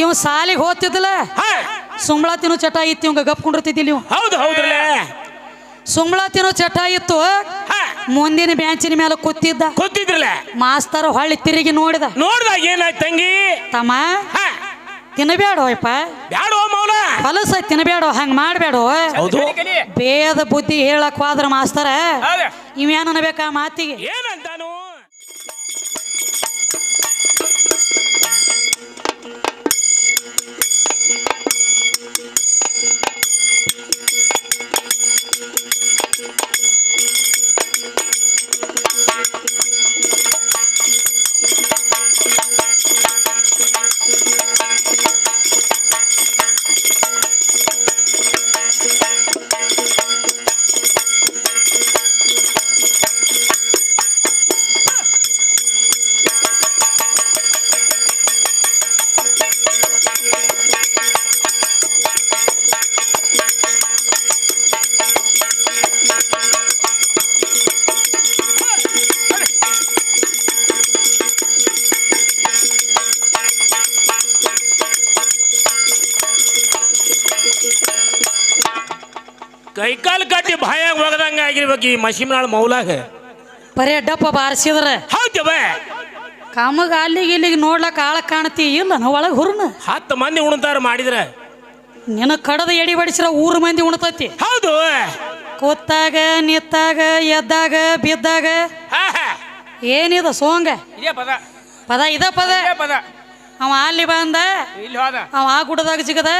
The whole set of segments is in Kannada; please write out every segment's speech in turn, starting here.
ಇವ್ ಸಾಲಿಗೆ ಹೋಗ್ತಿದ್ದಲ್ಲ ಹಾ! ಸುಂಬಳ ತಿನ್ನೋ ಚಟ ಇತ್ತು ಇವಂಗ ಗಪ್ ಕುಂಡಿರ್ತಿದ್ದಿಲ್ಲ ಇವ್ ಹೌದು ಹೌದ್ರಲ್ಲ? ಸುಂಬಳ ತಿನ್ನೋ ಚಟ ಇತ್ತು ಮುಂದಿನ ಬ್ಯಾಂಚಿನ ಮೇಲೆ ಕೂತಿದ್ದ. ಕೂತಿದ್ರಲ್ಲ? ಮಾಸ್ತರ್ ಹೊಳ್ಳಿ ತಿರುಗಿ ನೋಡಿದ. ನೋಡ್ದಾಗ ಏನಾಯ್ತು ತಂಗಿ? ತಮ್ಮ ಹಾ! ತಿನ್ನಬೇಡ ಯಪ್ಪ ಬ್ಯಾಡೋ ಮೌಲ ಹೊಲಸ ತಿನ್ನಬೇಡೋ ಹಂಗ ಮಾಡಬೇಡ ಹೌದು. ಬೇದ ಬುದ್ಧಿ ಹೇಳಕ್ ಹೋದ್ರ ಮಾಸ್ತರ ಇವೇನ್ ಅನ್ಬೇಕಾ ಮಾತಿಗೆ? ಏನಂತಾನು ಕೈಕಾಲು ಕಟ್ಟಿ ಬಾಯಾಗ ಒಗದಂಗ ಆಗಿರ್ಬೇಕು ಈ ಮಶಿಮನಾಳ ಮೌಲಾಗ. ಬರೇ ಡಪ್ಪ ಬಾರಿಸಿದ್ರ. ಹೌದು ಬೇ. ಕಾಮಗ ಅಲ್ಲಿಗೆ ಇಲ್ಲಿಗೆ ನೋಡ್ಲಕ್ ಆಳ ಕಾಣತಿ ಇಲ್ಲ ನಾವು ಒಳಗೆ ಹುರ್ನ. ಹತ್ತು ಮಂದಿ ಉಣ್ತಾರ ಮಾಡಿದ್ರ. ನಿನ್ನ ಕಡದ ಎಡಿ ಬಡಿಸಿರ ಊರು ಮಂದಿ ಉಣ್ತತಿ. ಹೌದು ಕೂತಾಗ ನಿತ್ತಾಗ ಎದ್ದಾಗ ಬಿದ್ದಾಗ. ಏನಿದ ಸೋಂಗ? ಇದೇ ಪದ. ಪದ ಇದ ಪದ. ಇದೇ ಪದ. ಅವ ಅಲ್ಲಿ ಬಂದ ಇಲ್ಲಿ ಹೋದ. ಅವ ಆ ಗುಡದಾಗ ಜಿಗದ.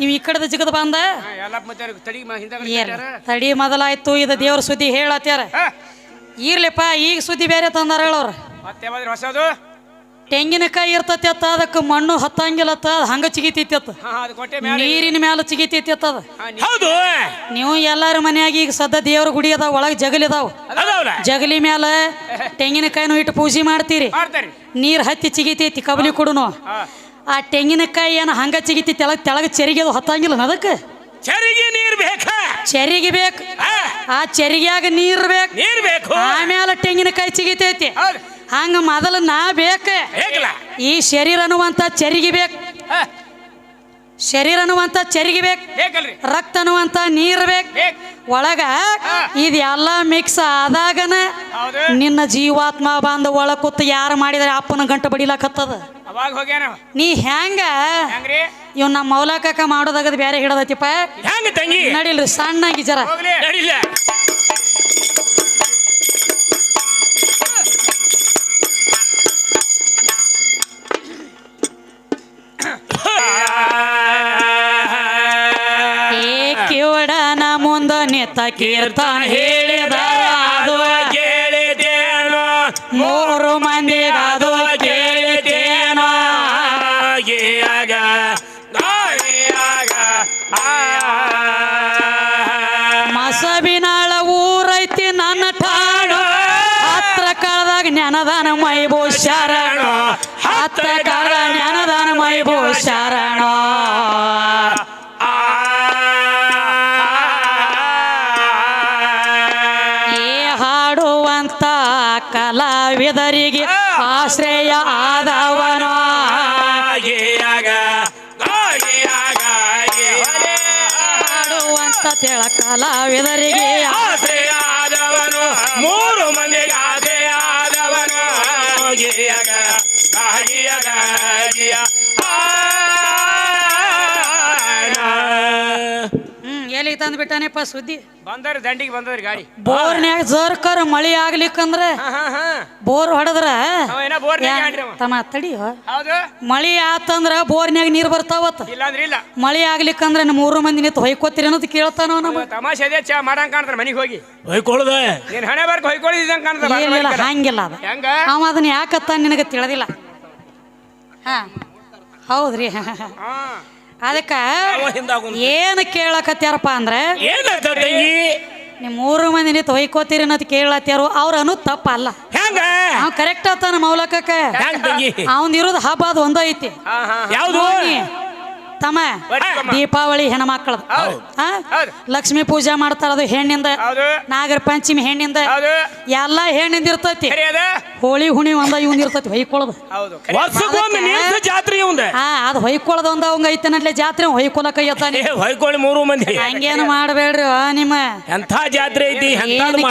ಇವ್ ಈ ಕಡೆದ ಜಿಗದ ಬಂದ ಹಾ, ಎಲ್ಲ ಮತ್ತೆ ತಡಿ ಏನ್ ತಡಿ ಮೊದಲಾಯ್ತು ಇದು ದೇವ್ರ ಸುದ್ದಿ ಹೇಳತ್ಯಾರ. ಇರ್ಲಿಪ್ಪ ಈಗ ಸುದ್ದಿ ಬೇರೆ ತಂದಾರ ಹೇಳೋರು. ಮತ್ತೆ ಹೊಸದು? ತೆಂಗಿನಕಾಯಿ ಇರ್ತತಿ ಅತ್ತ ಅದಕ್ಕೆ ಮಣ್ಣು ಹತ್ತಂಗಿಲ್ಲ ಅತ್ತ ಅದ್ ಹಂಗ ಚಿಗಿತೈತಿ ಅತ್ತ. ನೀರಿನ ಮ್ಯಾಲ ಚಿಗಿತೈತಿ ಅತ್ತ ಅದ. ಹೌದು. ನೀವು ಎಲ್ಲಾರ ಮನ್ಯಾಗ ಈಗ ಸದ್ದ ದೇವ್ರ ಗುಡಿ ಅದಾವ ಒಳಗೆ ಜಗಲಿ ಅದಾವ. ಜಗಲಿ ಮ್ಯಾಲ ತೆಂಗಿನಕಾಯಿನೂ ಇಟ್ಟು ಪೂಜೆ ಮಾಡ್ತೀರಿ. ನೀರು ನೀರ್ ಹತ್ತಿ ಚಿಗಿತೈತಿ ಕಬಲಿ ಕುಡುನು. ಆ ತೆಂಗಿನಕಾಯಿ ಏನ ಹಂಗ ಚಿಗಿತಿ ತೆಳಗ್ ತೆಳಗ ಚೆರಿಗೆ ಅದು ಹತ್ತಂಗಿಲ್ಲ ಅದಕ್ಕೆ? ಚರಿಗೆ ನೀರ್ ಬೇಕ? ಚೆರಿಗೆ ಬೇಕು. ಆ ಚೆರಿಗ್ಯಾಗ ನೀರ್ ಬೇಕು. ನೀರ್ ಬೇಕು. ಆಮೇಲೆ ತೆಂಗಿನಕಾಯಿ ಚಿಗಿತೈತಿ. ಹಂಗ ಮೊದಲು ನಾ ಬೇಕ. ಹೇಗಲ್ಲ ಈ ಶರೀರ ಅನ್ನುವಂತ ಚರಿಗಿ ಬೇಕು. ಶರೀರ ಅನ್ನುವಂತ ಚರಿಗಿ ಬೇಕು. ರಕ್ತ ಅನ್ನುವಂತ ನೀರ್ ಬೇಕು. ಒಳಗ ಇದೆಲ್ಲ ಮಿಕ್ಸ್ ಆದಾಗನ ನಿನ್ನ ಜೀವಾತ್ಮ ಬಂದ ಒಳ ಕೂತ್ ಯಾರು ಮಾಡಿದ್ರೆ ಅಪ್ಪನ ಗಂಟು ಬಡಿಲಾಕತ್ತದ? ಅವಾಗ ಹೋಗ್ಯಾನ. ನೀ ಹೆಂಗ ಇವ್ ನಮ್ಮ ಮೌಲಕಕ್ಕ ಮಾಡೋದಾಗದ ಬೇರೆ ಹಿಡದತಿಪ್ಪ. ಹೆಂಗ ತಂಗಿ? ನಡಿಲ್ರಿ ಸಣ್ಣಾಗಿ ಜರ. ಮುಂದ ನಿತ್ತ ಕೀರ್ತನ ಹೇಳಿದ ಅದು ಕೇಳಿದೇನು ಮೂರು ಮಂದಿ ಅದು ಕೇಳಿದೇನು ಆಗ ಮಸಬಿನಾಳ ಊರೈತಿ ನನ್ನ ಠಾಣು. ಹತ್ರ ಕಳೆದಾಗ ಜ್ಞಾನದಾನ ಮೈಬೋ ಶರಣ ಹತ್ರ ಕಳೆದ ಜ್ಞಾನದಾನ ಮೈಬೋ ಶರಣ ಕಲಾವಿದರಿಗೆ ಆಶ್ರಯ ಆದವನು. ತೆಳ ಕಲಾವಿದರಿಗೆ ಆಸೆಯಾದವನು ಮೂರು ಮಂದಿಗೆ ಆಶ್ರಯ ಆದವನು. ಗಾಗಿಯ ಗಿಯ ಹ್ಮ್ ಎಲ್ಲಿಗೆ ತಂದು ಬಿಟ್ಟಾನೆಪ್ಪ ಸುದ್ದಿ. ಬಂದವ್ರಿ ದಂಡಿಗೆ ಬಂದವ್ರಿ ಗಾಡಿ. ಬೋರ್ನ್ಯಾಗ ಜರ್ಕರ್ ಮಳಿ ಆಗ್ಲಿಕ್ಕಂದ್ರ ಹಾ ಹಾ ಹಾ. ಬೋರ್ ಹೊಡೆದ್ರ? ತಮ್ಮ ತಡಿ ಹೌದು. ಮಳಿ ಆತಂದ್ರ ಬೋರ್ನ್ಯಾಗ ನೀರ್ ಬರ್ತಾವತ್ತ ಇಲ್ಲ ಅಂದ್ರೆ ಇಲ್ಲ. ಮಳಿ ಆಗ್ಲಿಕ್ಕಂದ್ರ ನಮ್ಮ ಮೂರು ಮಂದಿ ನಿಂತು ಹೊಯ್ಕೋತೀರಿ ಅನ್ನೋದು ಕೇಳ್ತಾನವ ನಮ್ಮ ತಮಾಷೆ ಅದೇ ಚಾ ಮಾಡಂಗ್ ಕಾಣ್ತಾರ ಮನಿಗೆ ಹೋಗಿ. ಹೊಯ್ಕೊಳ್ಳದ ನೀನ್ ಹಣೆ ಬರ್ಕ ಹೊಯ್ಕೊಳ್ಳಿದಂಗ್ ಕಾಣ್ತಾರ ಹಂಗಿಲ್ಲ ಅದ. ಹೆಂಗ? ಅವ ಅದನ್ನ ಯಾಕತ್ತ ನಿನಗೆ ತಿಳಿದಿಲ್ಲ. ಹಾ. ಹೌದ್ರಿ. ಹಾ. ಅದಕ್ಕ ಏನು ಕೇಳಕತ್ಯಾರಪ್ಪ ಅಂದ್ರೆ ತಂಗಿ ನಿಮ್ ಮೂರು ಮಂದಿ ನಿಂತು ಹೊಯ್ಕೋತೀರಿ ಅನ್ನೋದು ಕೇಳತ್ಯಾರು ಅವ್ರ ಅನ್ನೋದು ತಪ್ಪಲ್ಲ. ಹೆಂಗ? ಅವ್ ಕರೆಕ್ಟ್ ಆತ ನಮ್ಮ ಹೆಂಗ್ ಅವ್ನ ಇರೋದು ಹಬ್ಬ ಅದು ಒಂದೈತಿ. ಯಾವುದು? ತಮ್ಮ ದೀಪಾವಳಿ ಹೆಣ್ಮಕ್ಳದ. ಲಕ್ಷ್ಮೀ ಪೂಜೆ ಮಾಡ್ತಾರ ಅದು ಹೆಣ್ಣಿಂದ. ನಾಗರ ಪಂಚಮಿ ಹೆಣ್ಣಿಂದ. ಎಲ್ಲಾ ಹೆಣ್ಣಿಂದ ಇರ್ತೈತಿ. ಹೋಳಿ ಹುಣಿ ಒಂದ ಇವಂದ ಇರ್ತೈತಿ ಹೊಯ್ಕೊಳ್ಳೋದು ಜಾತ್ರೆ ಹಾ ಅದು ಹೊಯ್ಕೊಳ್ಳೋದು ಒಂದ ಅವಂಗ ಐತನಲ್ಲೇ ಜಾತ್ರೆ ಹೊಯ್ಕೊಲಕ ಐತಾನೆ ಏ ಹೊಯ್ಕೊಳ್ಳಿ ಮೂರು ಮಂದಿ. ಹಂಗೇನು ಮಾಡಬೇಡ್ರಿ ನಿಮ್ಮ. ಎಂಥ ಜಾತ್ರೆ ಐತಿ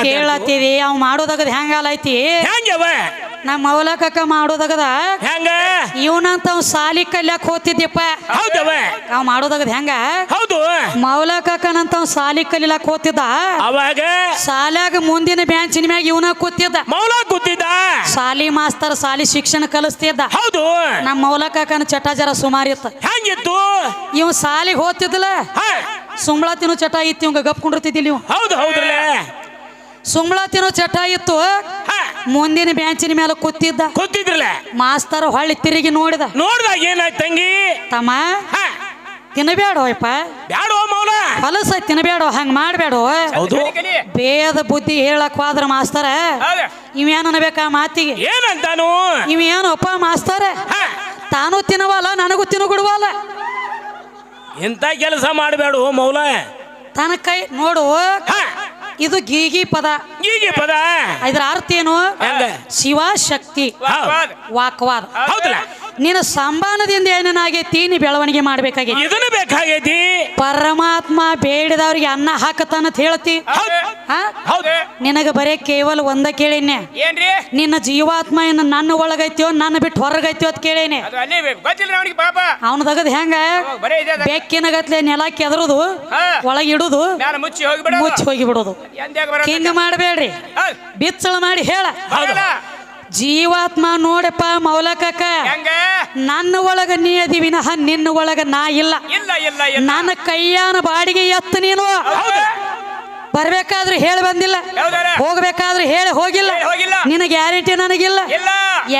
ಕೇಳತ್ತೀರಿ? ಅವ್ ಮಾಡೋದಾಗದ್ ಹೆಂಗಲ್ಲ ಐತಿ? ಹೆಂಗವ ನಮ್ಮ ಮೌಲಕಕ್ಕ ಮಾಡೋದಾಗದ? ಹೆಂಗ? ಇವನಂತ ಸಾಲಿ ಕಲ್ಯಾಕ್ ಹೋತಿದ್ಯಪ್ಪ ಹೌದವ ಅವ್. ಮಾಡೋದಾಗದ ಹೆಂಗ? ಹೌದು. ಮೌಲಕಕ್ಕನಂತ ಸಾಲಿ ಕಲಿಲಾಕ್ ಹೋತಿದ್ದ ಅವಾಗ? ಸಾಲ್ಯಾಗ ಮುಂದಿನ ಬ್ಯಾಂಚಿನ ಮ್ಯಾಗ ಇವನ ಕೂತಿದ್ದ. ಮೌಲ ಕೂತಿದ್ದ? ಸಾಲಿ ಮಾಸ್ತರ್ ಸಾಲಿ ಶಿಕ್ಷಣ ಕಲಿಸ್ತಿದ್ದ. ಹೌದು. ನಮ್ಮ ಮೌಲಕಕ್ಕನ ಚಟ ಜರ ಸುಮಾರಿತ್ತು ಹೆಂಗಿತ್ತು? ಇವ್ ಸಾಲಿಗೆ ಹೋತಿದ್ಲ ಸುಮ್ಳ ಸುಂಬಳ ತಿನ್ನೋ ಚಟ ಇತ್ತು ಇವಂಗ ಗಪ್ ಕುಂಡಿರ್ತಿದ್ದಿಲ್ಲ ಇವ್. ಹೌದು ಹೌದ್ರಲ್ಲ. ಸುಮ್ಳ ತಿನ್ನೋ ಚಟ ಇತ್ತು. ಮುಂದಿನ ಬ್ಯಾಂಚಿನ ಮೇಲೆ ಕೂತಿದ್ದ. ಕೂತಿದ್ರಲ್ಲ? ಮಾಸ್ತರ್ ಹೊಳ್ಳಿ ತಿರುಗಿ ನೋಡಿದ. ನೋಡ್ದಾಗ ಏನಾಯ್ತು ತಂಗಿ? ತಮ್ಮ ಹಾ, ತಿನ್ನಬೇಡ ಯಪ್ಪ ಬ್ಯಾಡೋ ಮೌಲ ಹೊಲಸ ತಿನ್ನಬೇಡ ಹಂಗ ಮಾಡಬೇಡ. ಹೌದು. ಬೇದ ಬುದ್ಧಿ ಹೇಳಕ್ ಹೋದ್ರ ಮಾಸ್ತರ ಇವೇನ ಬೇಕಾ ಅನ್ಬೇಕಾ ಮಾತಿಗೆ? ಏನಂತಾನು? ಇವೇನಪ್ಪ ಮಾಸ್ತರ? ಮಾಸ್ತಾರ ತಾನು ತಿನ್ನವಲ್ಲ ನನಗೂ ತಿನ್ನುಗುಡುವಲ್ಲ ಇಂಥ ಕೆಲಸ ಮಾಡಬೇಡ ಮೌಲ. ತನ ಕೈ ನೋಡು. ಇದು ಗೀಗಿ ಪದ. ಗೀಗಿ ಪದ. ಇದರ ಅರ್ಥ ಏನು? ಹೆಂಗ. ಶಿವ ಶಕ್ತಿ. ವಾದ್, ವಾದ್. ವಾಕ್ವಾದ. ಹೌದಲ್ಲ? ನಿನ್ನ ಸಂಬಾನದಿಂದ ಏನೇನಾಗೈತಿ ನೀ ಬೆಳವಣಿಗೆ ಮಾಡ್ಬೇಕಾಗೈತಿ ಇದನ್ನ ಬೇಕಾಗೈತಿ. ಪರಮಾತ್ಮ ಬೇಡಿದವ್ರಿಗೆ ಅನ್ನ ಹಾಕತಾನ ಅಂತ ಹೇಳ್ತಿ. ನಿನಗ ಬರೇ ಕೇವಲ ಒಂದ ಕೇಳಿನ ಏನ್ರಿ? ನಿನ್ನ ಜೀವಾತ್ಮ ಏನು ನನ್ನ ಒಳಗೈತ್ಯೋ ನನ್ನ ಬಿಟ್ಟು ಹೊರಗೈತ್ಯೋ ಅಂತ ಕೇಳೇನೆ. ಅವನ ತಗದ್ ಹೆಂಗ. ಬೆಕ್ಕಿನ ಗತ್ಲೆ ನೆಲ ಕೆದರುದು. ಒಳಗಿಡುದು ಮುಚ್ಚಿ ಹೋಗಿ ಬಿಡುದು ಹಿಂಗ ಮಾಡಬೇಡ್ರಿ. ಬಿಚ್ಚಳ ಮಾಡಿ ಹೇಳ. ಜೀವಾತ್ಮ ನೋಡಪ್ಪ ಮೌಲಕಕ್ಕ. ನನ್ನ ಒಳಗ ನೀ ಅದಿ ವಿನಃ ನಿನ್ನ ಒಳಗ ನಾ ಇಲ್ಲ. ಇಲ್ಲ ಇಲ್ಲ ಇಲ್ಲ. ನನ್ನ ಕೈಯಾನ ಬಾಡಿಗೆ ಎತ್ತ ನೀನು. ಬರ್ಬೇಕಾದ್ರೆ ಹೇಳಿ ಬಂದಿಲ್ಲ. ಹೋಗ್ಬೇಕಾದ್ರೆ ಹೇಳಿ ಹೋಗಿಲ್ಲ. ನಿನ್ನ ಗ್ಯಾರಂಟಿ ನನಗಿಲ್ಲ.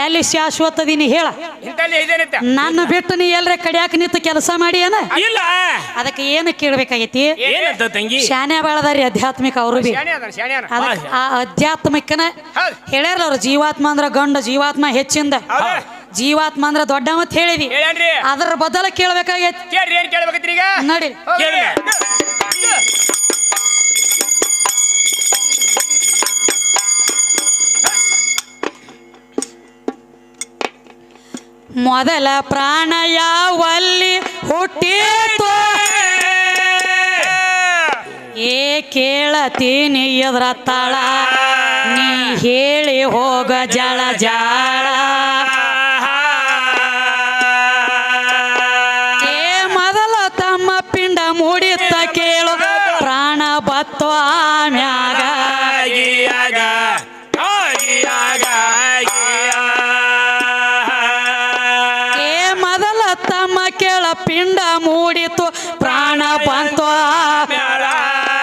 ಎಲ್ಲಿ ಶಾಶ್ವತ ಹೇಳು. ಹೇಳ ನನ್ನ ಬಿಟ್ಟು ನೀ ಎಲ್ರ ಕಡಿಯಾಕ ನಿಂತು ಕೆಲಸ ಮಾಡಿ ಏನ ಅದಕ್ಕೆ ಏನು ಕೇಳ್ಬೇಕಾಗೈತಿ? ಶಾನೆ ಬಾಳದಾರಿ ಆಧ್ಯಾತ್ಮಿಕ ಅವರು ಬಿ. ಆ ಅಧ್ಯಾತ್ಮಿಕನ ಹೇಳ್ಯಾರ ಅವ್ರು ಜೀವಾತ್ಮ ಅಂದ್ರ ಗಂಡು ಜೀವಾತ್ಮ ಹೆಚ್ಚಿಂದ. ಜೀವಾತ್ಮ ಅಂದ್ರ ದೊಡ್ಡ ಮತ್ ಹೇಳಿದಿ. ಅದ್ರ ಬದಲ ಕೇಳ್ಬೇಕಾಗೈತಿ. ನೋಡಿ. ಮೊದಲ ಪ್ರಾಣಯಾವಲ್ಲಿ ಹುಟ್ಟಿತು. ಏ ಕೇಳತೀನಿ ಎದ್ರ ತಾಳ ನೀ ಹೇಳಿ ಹೋಗ ಜಳ ಜಾಳ ಪಿಂಡ ಮೂಡಿತು ಪ್ರಾಣ ಬಂತು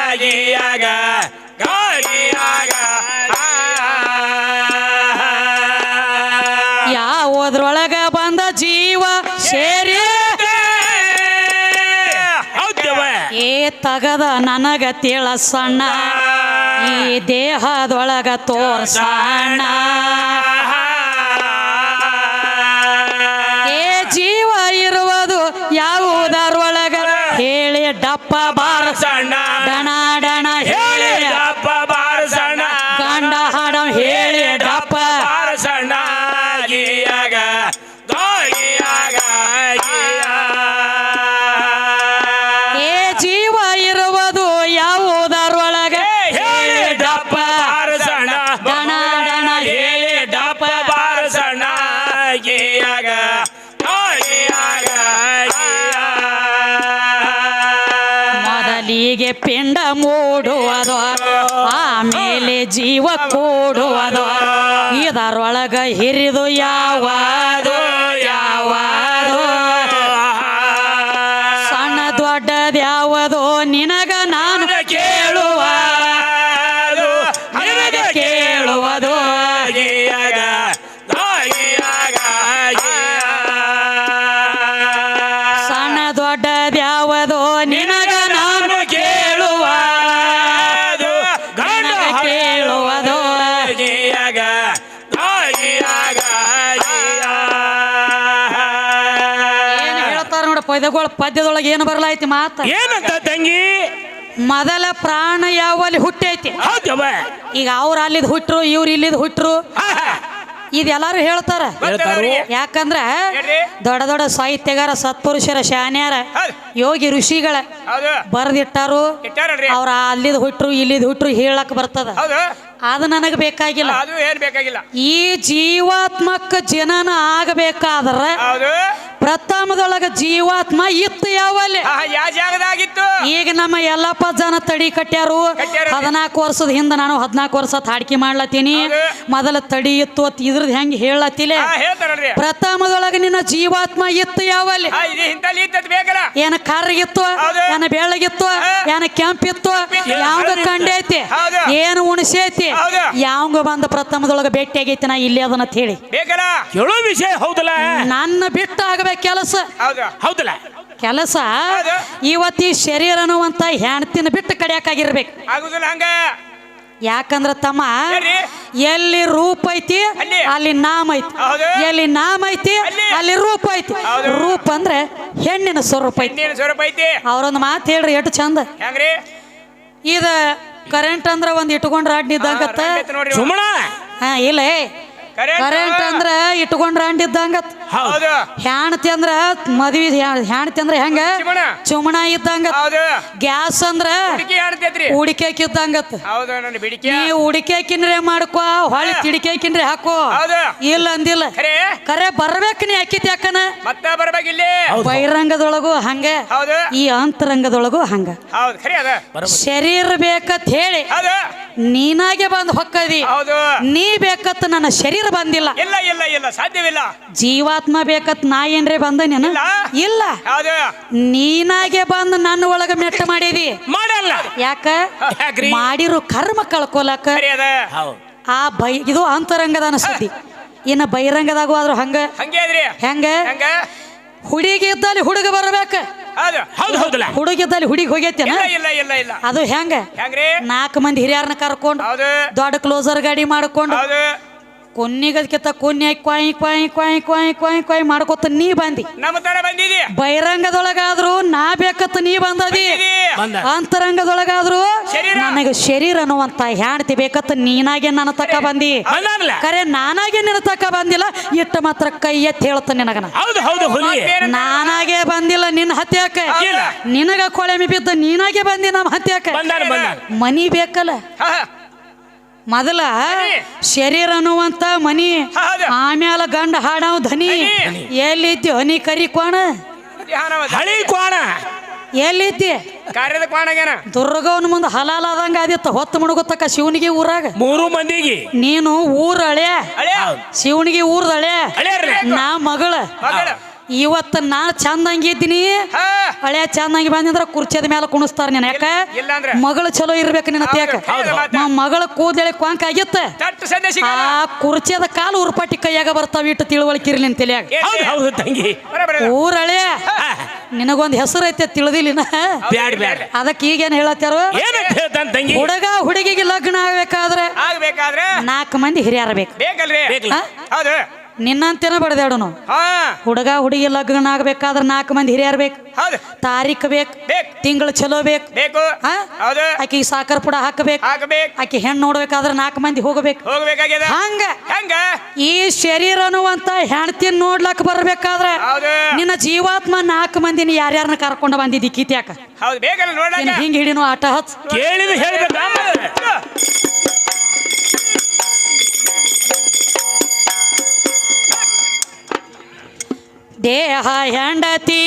ಆಗಿಯಾಗ. ಯಾವುದ್ರೊಳಗ ಬಂದ ಜೀವ ಸೇರಿ. ಏ ತಗದ ನನಗ ತಿಳಸಣ್ಣ ಈ ದೇಹದೊಳಗ ತೋರ್ಸಣ್ಣ ಡಪ್ಪ ಮೊದಲಿಗೆ ಪಿಂಡ ಮೂಡುವುದು ಆಮೇಲೆ ಜೀವ ಕೂಡುವುದು ಇದರೊಳಗ ಹಿರಿದು ಯಾವುದು ಪದ್ಯಗಳು ಪದ್ಯದೊಳಗೆ ಏನು ಬರಲೈತಿ ಮಾತ? ಏನಂತ ತಂಗಿ? ಮೊದಲ ಪ್ರಾಣ ಯಾವಲ್ಲಿ ಹುಟ್ಟೈತಿ? ಈಗ ಅವ್ರ ಅಲ್ಲಿದ್ ಹುಟ್ಟರು ಇವ್ರು ಇಲ್ಲಿದ್ ಹುಟ್ರು. ಇದೆಲ್ಲಾರು ಹೇಳ್ತಾರ? ಹೇಳ್ತಾರು ಯಾಕಂದ್ರ ದೊಡ್ಡ ದೊಡ್ಡ ಸಾಹಿತ್ಯಗಾರ ಸತ್ಪುರುಷರ ಶಾನ್ಯಾರ ಯೋಗಿ ಋಷಿಗಳ ಬರ್ದಿಟ್ಟಾರು. ಅವ್ರ ಅಲ್ಲಿದ್ ಹುಟ್ಟರು ಇಲ್ಲಿದ್ ಹುಟ್ರು ಹೇಳಕ್ ಬರ್ತದ. ಅದು ನನಗೆ ಬೇಕಾಗಿಲ್ಲ. ಬೇಕಾಗಿಲ್ಲ. ಈ ಜೀವಾತ್ಮಕ ಜನನ ಆಗಬೇಕಾದ್ರ ಪ್ರಥಮದೊಳಗ ಜೀವಾತ್ಮ ಇತ್ತು ಯಾವಲ್ಲಿ? ಆ, ಯಾವ ಜಾಗದಾಗಿತ್ತು? ಈಗ ನಮ್ಮ ಎಲ್ಲಪ್ಪ ಜನ ತಡಿ ಕಟ್ಟ್ಯಾರು. ಹದಿನಾಲ್ಕು ವರ್ಷದ ಹಿಂದ ನಾನು ಹದಿನಾಲ್ಕು ವರ್ಷ ಹಾಡ್ಕಿ ಮಾಡ್ಲತ್ತೀನಿ. ಮೊದಲ ತಡಿ ಇತ್ತು ಅತ್ ಇದ್ರದ್ ಹೆಂಗ್ ಹೇಳತ್ತಿಲೆ? ಪ್ರಥಮದೊಳಗ ನಿನ್ನ ಜೀವಾತ್ಮ ಇತ್ತು ಯಾವಲ್ಲಿ? ಏನ ಕರ್ಗಿತ್ತು ಹೌದು. ಏನ ಬೆಳಗಿತ್ತು. ಏನ ಕೆಂಪಿತ್ತು. ಯಾವಂಗ ಕಂಡೈತಿ. ಏನು ಉಣಸೈತಿ ಯಾವಾಗ ಯಾವಂಗ ಬಂದ ಪ್ರಥಮದೊಳಗ ಭೇಟಿ ಆಗೈತಿ ನಾ ಇಲ್ಲಿ ಅದನ್ನ ಹೇಳಿ. ಕೇಳೋ ವಿಷಯ ಹೌದಲ್ಲ? ನನ್ನ ಬಿಟ್ಟು ಆಗಬೇಕು ಕೆಲಸ. ಹೌದು. ಹೌದಲ್ಲ? ಕೆಲಸ. ಇವತ್ತಿ ಶರೀರ ಅನ್ನುವಂತ ಹೆಣ್ತಿನ ಬಿಟ್ಟು ಕಡಿಯಾಕಾಗಿರ್ಬೇಕು. ಆಗುದಿಲ್ಲ ಹಂಗ. ಯಾಕಂದ್ರ ತಮ್ಮ ಎಲ್ಲಿ ರೂಪ ಐತಿ ಅಲ್ಲಿ. ನಾಮ ಐತಿ. ಹೌದು. ಎಲ್ಲಿ ನಾಮ ಐತಿ ಅಲ್ಲಿ. ರೂಪ ಐತಿ. ರೂಪ ಅಂದ್ರೆ ಹೆಣ್ಣಿನ ಸ್ವರೂಪ ಐತಿ. ಸ್ವರೂಪ ಐತಿ. ಅವ್ರೊಂದು ಮಾತು ಹೇಳ್ರಿ ಎಷ್ಟು ಚಂದ. ಹೆಂಗ್ರಿ? ಇದ ಕರೆಂಟ್ ಅಂದ್ರ ಒಂದ್ ಇಟ್ಕೊಂಡ್ರ ಅಡ್ಡಿದ್ದಂಗತ್ತ ಹಾ, ಇಲ್ಲ. ಕರೆಂಟ್ ಅಂದ್ರ ಇಟ್ಕೊಂಡ್ರ ಅಂಡಿದ್ದಂಗತ್ ಹ್ಯಾಣತಿ ಅಂದ್ರ ಮದ್ವಿ ಹ್ಯಾಣತಿ ಅಂದ್ರ ಹೆಂಗ? ಚುಮಣ. ಇದ್ದಂಗ. ಹೌದು. ಗ್ಯಾಸ್ ಅಂದ್ರ ಹುಡುಕಿ ಹಾಡ್ತೈತ್ರಿ ನೀ ಹೌದು ನನ್ನ ಬಿಡಿಕೆ ನೀ ಉಡಿಕೆಕಿನ್ರೆ ಮಾಡ್ಕೋ ಹೊಳಿ ತಿಡಿಕೆಕಿನ್ರೆ ಹಾಕೋ. ಹೌದು. ಇಲ್ಲ ಅಂದಿಲ್ಲ. ಕರೆ ಬರ್ಬೇಕ ನೀ ಅಕ್ಕಿತ್ ಯಾಕನ ಮತ್ತ ಬರ್ಬೇಕಿಲ್ಲಿ ಹೌದು. ಬಹಿರಂಗದೊಳಗೂ ಹಂಗ. ಹೌದು. ಈ ಅಂತರಂಗದೊಳಗು ಹಂಗ. ಶರೀರ ಬೇಕತ್ ಹೇಳಿ. ಹೌದು. ನೀನಾಗೆ ಬಂದ್ ಹೊಕ್ಕದಿ. ಹೌದು. ನೀ ಬೇಕತ್ ನನ್ನ ಶರೀರ ಬಂದಿಲ್ಲ. ಇಲ್ಲ ಇಲ್ಲ ಇಲ್ಲ ಸಾಧ್ಯವಿಲ್ಲ. ಜೀವಾತ್ಮ ಬೇಕತ್ ನಾ ಏನ್ರೆ ಬಂದ ನೀನು ಇಲ್ಲ. ನೀನಾಗೆ ಬಂದು ನನ್ನ ಒಳಗ ಮೆಟ್ಟ ಮಾಡಿದಿ? ಮಾಡಲ್ಲ. ಯಾಕ? ಯಾಕ್ರಿ? ಮಾಡಿರೋ ಕರ್ಮ ಕಳ್ಕೊಲಕ. ಅದ ಆ ಬೈ ಇದು ಅಂತರಂಗದ ಅನಿಸ್ತೈತಿ ಇನ್ನು ಬಹಿರಂಗದಾಗೂ ಆದ್ರೂ ಹಂಗ? ಹಂಗೆ ಅದ್ರಿ ಹೆಂಗ? ಹಂಗ? ಹುಡುಗಿ ಇದ್ದಲ್ಲಿ ಹುಡುಗ ಬರಬೇಕ. ಹೌದು. ಹೌದು ಹೌದಲ್ಲ. ಹುಡುಗಿದ್ದಲ್ಲಿ ಹುಡುಗಿ ಹೋಗೈತೇನ? ಇಲ್ಲ ಇಲ್ಲ ಇಲ್ಲ ಇಲ್ಲ. ಅದು ಹೆಂಗ? ಹೆಂಗ್ರಿ? ನಾಲ್ಕು ಮಂದಿ ಹಿರಿಯರನ್ನ ಕರ್ಕೊಂಡು ಹೌದು. ದೊಡ್ಡ ಕ್ಲೋಸರ್ ಗಾಡಿ ಮಾಡ್ಕೊಂಡು ಹೌದು. ಕೊನ್ನಿಗದ್ಕಿಂತ ಕೊನ್ನಿ ಕ್ವಾಯಿ ಕ್ವಾಯಿ ಕ್ವಾಯಿ ಕ್ವಾಯಿ ಕ್ವಾಯಿ ಕ್ವಾಯಿ ಮಾಡ್ಕೊತ ನೀ ಬಂದಿ. ನಮ್ಮ ತರ ಬಂದಿದಿ. ಬಹಿರಂಗದೊಳಗಾದ್ರೂ ನಾ ಬೇಕತ್ತ ನೀ ಬಂದದಿ. ಅಂತರಂಗದೊಳಗಾದ್ರು ಬಂದ. ಅಂತರಂಗದೊಳಗಾದ್ರೂ ಶರೀರ. ನನಗೆ ಶರೀರ ಅನ್ನುವಂತ ಹೆಂಡತಿ ಬೇಕತ್ತ ನೀನಾಗೆ ನನ್ನ ತಕ್ಕ ಬಂದಿ. ಬಂದಾನಲ್ಲ ಕರೆ ನಾನಾಗೆ ನಿನ್ನ ತಕ್ಕ ಬಂದಿಲ್ಲ ಇಟ್ಟ ಮಾತ್ರ ಕೈ ಎತ್ತಿ ಹೇಳ್ತ ನಿನಗನ. ಹೌದು ಹೌದು ಹುಲಿ. ನಾನಾಗೆ ಬಂದಿಲ್ಲ ನಿನ್ನ ಹತ್ಯಾಕ. ಇಲ್ಲ. ನಿನಗ ಕೊಳೆಮಿ ಬಿದ್ದ ನೀನಾಗೆ ಬಂದಿ ನಮ್ಮ ಹತ್ಯಾಕ. ಬಂದಾನ ಬಂದಾನ. ಮನಿ ಬೇಕಲ್ಲ? ಹಾ, ಹಾ. ಮೊದಲ. ಶರೀರ ಅನ್ನುವಂತ ಮನಿ. ಆಮ್ಯಾಲ ಗಂಡ ಹಾಡವ್ ಧನಿ. ಎಲ್ಲಿ ಎಲ್ಲಿದ್ದಿ ಹನಿ ಕರಿ ಕೋಣ. ಹಳಿ ಕೋಣ ಎಲ್ಲಿದ್ದಿ ಕಾರ್ಯದ ಕೋಣಗೇನ ದುರ್ಗವನ ಮುಂದೆ ಹಲಾಲ ಆದಂಗ ಆದಿತ್ತು ಹೊತ್ತು ಮುಣಗುತ್ತಕ್ಕ ಶಿವನಿಗೆ ಊರಾಗ. ಮೂರು ಮಂದಿಗೆ. ನೀನು ಊರ ಹಳೆ ಅಳೆ ಶಿವನಿಗೆ ಊರ್ದ ಹಳೆ ನಾ ಮಗಳ. ಮಗಳ. ಇವತ್ತ ನಾನು ಚಂದಂಗಿದ್ದೀನಿ ಇದ್ದೀನಿ. ಹಳೆ ಚಂದಂಗಿ ಬಂದಿದ್ರ ಕುರ್ಚಿದ ಮೇಲೆ ಕುಣಿಸ್ತಾರ ನೀನ್. ಯಾಕ? ಇಲ್ಲ ಅಂದ್ರೆ? ಮಗಳು ಚಲೋ ಇರ್ಬೇಕು ನಿನ್ನ ತೇಕ. ಮಗಳ ಕೂದಲೆ ಕ್ವಾಂಕ್ ಆಗಿತ್ತ. ಆ ಕುರ್ಚಿಯದ ಕುರ್ಚಿದ ಕಾಲು ಉರ್ಪಟ್ಟಿ ಕೈಯಾಗ ಬರ್ತಾವ ಇಟ್ಟು ತಿಳುವಳಿಕೆ ಇರ್ಲಿ ನಿನ್ ತಲೆಯಾಗ. ಏನ್ರಿ? ಹೌದು ಹೌದು ತಂಗಿ. ಊರಳೆ ನಿನಗೊಂದ್ ಹೆಸರು ಐತೆ ತಿಳಿದಿಲ್ಲ ಅದಕ್ಕೆ ಈಗೇನ್ ಹೇಳತ್ತಾರ ಏನಂತ ಹೇಳ್ತಾನ ತಂಗಿ? ಹುಡುಗ ಹುಡುಗಿಗೆ ಲಗ್ನ ಆಗ್ಬೇಕಾದ್ರೆ ಆಗ್ಬೇಕಾದ್ರೆ ನಾಲ್ಕು ಮಂದಿ ಹಿರಿಯರ ಬೇಕು. ನಿನ್ನಂತೇನ ಬಡದೇಡು ನಾವು ಹಾ. ಹುಡುಗ ಹುಡುಗಿ ಲಗ್ನ ಆಗ್ಬೇಕಾದ್ರೆ ನಾಲ್ಕು ಮಂದಿ ಹಿರಿಯರ್ ಬೇಕು. ಹೌದು. ತಾರೀಖ್ ಬೇಕು. ತಿಂಗಳು ಚಲೋ ಬೇಕು. ಆಕಿ ಸಾಕರ್ ಪುಡ ಹಾಕಬೇಕು. ಆಕಿ ಹೆಣ್ಣು ನೋಡ್ಬೇಕಾದ್ರೆ ನಾಲ್ಕು ಮಂದಿ ಹೋಗಬೇಕು. ಹಂಗ. ಹೆಂಗ? ಈ ಶರೀರ ಅನ್ನುವಂತ ಹೆಣ್ತಿನ ನೋಡ್ಲಕ್ ಬರ್ಬೇಕಾದ್ರೆ ಹೌದು. ನಿನ್ನ ಜೀವಾತ್ಮ ನಾಲ್ಕು ಮಂದಿನ ಯಾರ್ಯಾರನ್ನ ಕರ್ಕೊಂಡು ಬಂದಿದ್ದಿ ಕಿತ್ಯಾಕ ಹಿಂಗ್ ಹಿಡಿನೋ ಆಟ ಹಚ್. ದೇಹ ಹೆಂಡತಿ